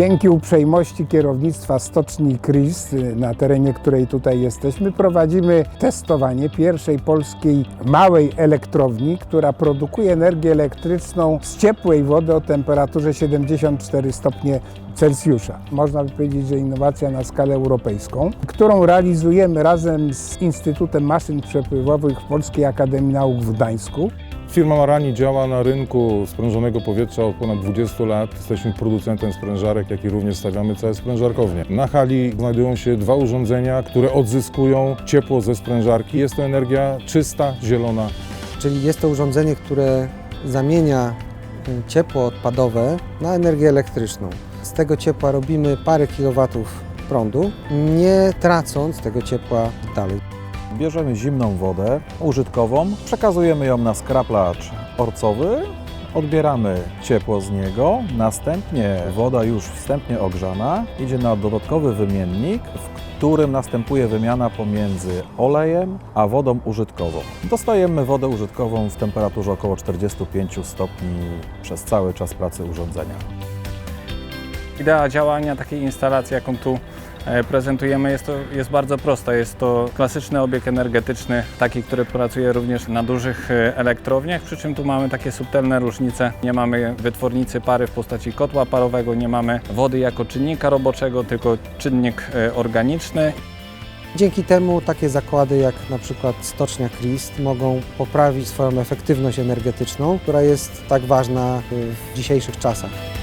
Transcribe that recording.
Dzięki uprzejmości kierownictwa stoczni Chris, y, na terenie której tutaj jesteśmy, prowadzimy testowanie pierwszej polskiej małej elektrowni, która produkuje energię elektryczną z ciepłej wody o temperaturze 74 stopnie Celsjusza. Można by powiedzieć, że innowacja na skalę europejską, którą realizujemy razem z Instytutem Maszyn Przepływowych Polskiej Akademii Nauk w Gdańsku. Firma Marani działa na rynku sprężonego powietrza od ponad 20 lat. Jesteśmy producentem sprężarek, jak i również stawiamy całe sprężarkownie. Na hali znajdują się dwa urządzenia, które odzyskują ciepło ze sprężarki. Jest to energia czysta, zielona. Czyli jest to urządzenie, które zamienia y, ciepło odpadowe na energię elektryczną. Z tego ciepła robimy parę kilowatów prądu, nie tracąc tego ciepła dalej. Bierzemy zimną wodę użytkową, przekazujemy ją na skraplacz orcowy, odbieramy ciepło z niego, następnie woda już wstępnie ogrzana idzie na dodatkowy wymiennik, w którym następuje wymiana pomiędzy olejem a wodą użytkową. Dostajemy wodę użytkową w temperaturze około 45 stopni przez cały czas pracy urządzenia. Idea działania takiej instalacji, jaką tu e, prezentujemy, jest, to, jest bardzo prosta. Jest to klasyczny obiekt energetyczny, taki, który pracuje również na dużych e, elektrowniach, przy czym tu mamy takie subtelne różnice. Nie mamy wytwornicy pary w postaci kotła parowego, nie mamy wody jako czynnika roboczego, tylko czynnik e, organiczny. Dzięki temu takie zakłady jak na przykład stocznia Christ mogą poprawić swoją efektywność energetyczną, która jest tak ważna w dzisiejszych czasach.